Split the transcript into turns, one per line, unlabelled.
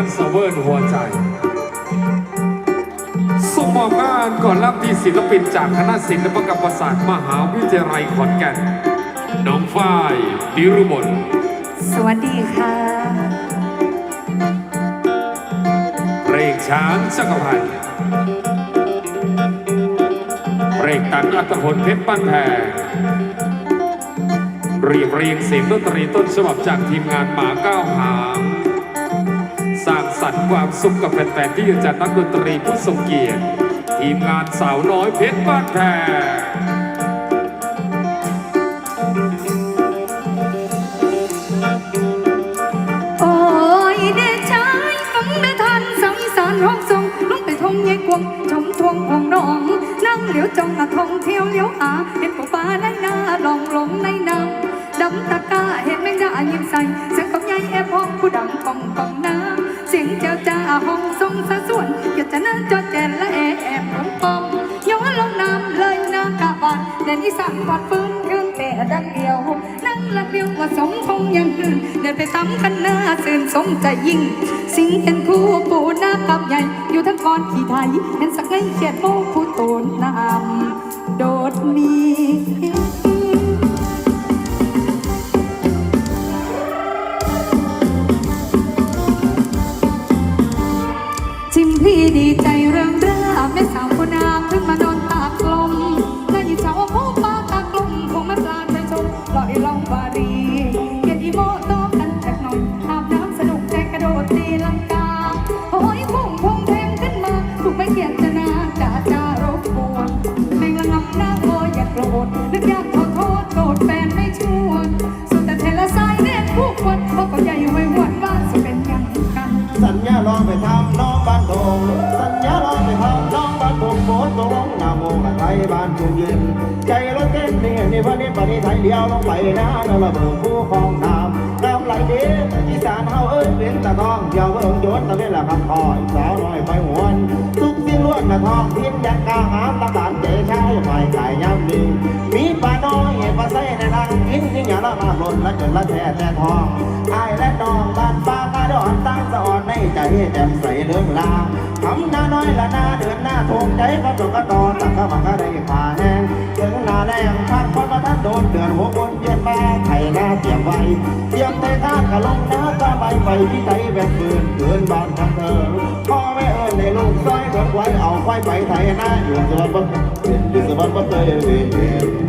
มันสเวิร์นหัวใจ ส่งมอบงานก่อนรับที่ศิลปินจากคณะศิลปกรรมศาสตร์มหาวิทยาลัยขอนแก่น น้องฝ้ายดิรุมน
สวัสดีค่ะ
เพลงช้างจักรพันธ์เพลงตันอัตพลเพชรบ้านแพงเรียบเรียงเสียงดนตรีต้นฉบับจากทีมงานหมาเก้าหางสร้างสรร ความสุขกับแฟนๆที่จะจัดนักดนตรีผู้ทรงเกียรติ ทีมงานสาวน้อยเพชรบ้านแพง
โอ้ยเดชายฟังได้ทันสังสารร้องทรงลงไปทงยายกวงชมทวงของน้อง นั่งเหลียวจ้องอะท่องเที่ยวเลี้ยวหาเห็นปูปลาในนาลองลงในน้ำดำตะก้าเห็น อีสานพัดฟื้นเครื่องแต่ดังเดียว นั่งละเบียวว่าสมคงยังอื่นเดินไปซ้ำกันหน้าสื่นสมใจยิ่ง สิงเห็นคู่ปูหน้ากับใหญ่ อยู่ทั้งก้อนขี่ไทยเห็นสักไงเขียดโมผู้โตนน้ำโดดมีจิมพี่ดีใจเริ่มร่าแม่สาวคน ลองไปทำน้อง
บ้านโตงสัญญาลองไปทำน้องบ้านโตงโบสตรงนาโมกับไทยบ้านจุงยืนใจรถเต้นนี่นี่วันนี้ปณิไทยเดียวลงไปนะนระเบิดผู้คลองน้ำน้ำไหลเด็ดอีสานเฮาเอ้ยเป็นตะทองเดียวก็ลงโยนตะเวนละคำคอยสาวน้อยไปหวนทุกสิ่งล้วนตะทองพินยันกาหามตะบานเจชายไปขายยำมีมีปลาน้อยปลาใส่ในทางกินยิ่งอย่าละมาหล่นละจนละแท้แต่ทองไอายและน้องบ้านฟ้ากระดอนตั้งสะอ่อน ใจแจ่มใสเรื่องลางคำหน้าน้อยละหน้าเดือนหน้าทงใจก็ตกกระตอตั้งก็มันก็ได้ขาแห้งถึงหน้าแรงพักพอมาท่านโดนเดือนหัวบนเย็นมาไข่หน้าเตรียมไว้เตรียมใจท่ากะลงน้าก็ไปไปที่ไทยแบบปืนเกินบานทางเธอพ่อแม่เอิญในลูกซ้อยคนไว้เอาไฟไปไทยหน้าอยู่สวรรค์เป็นอยู่สวรรค์เตยเวียน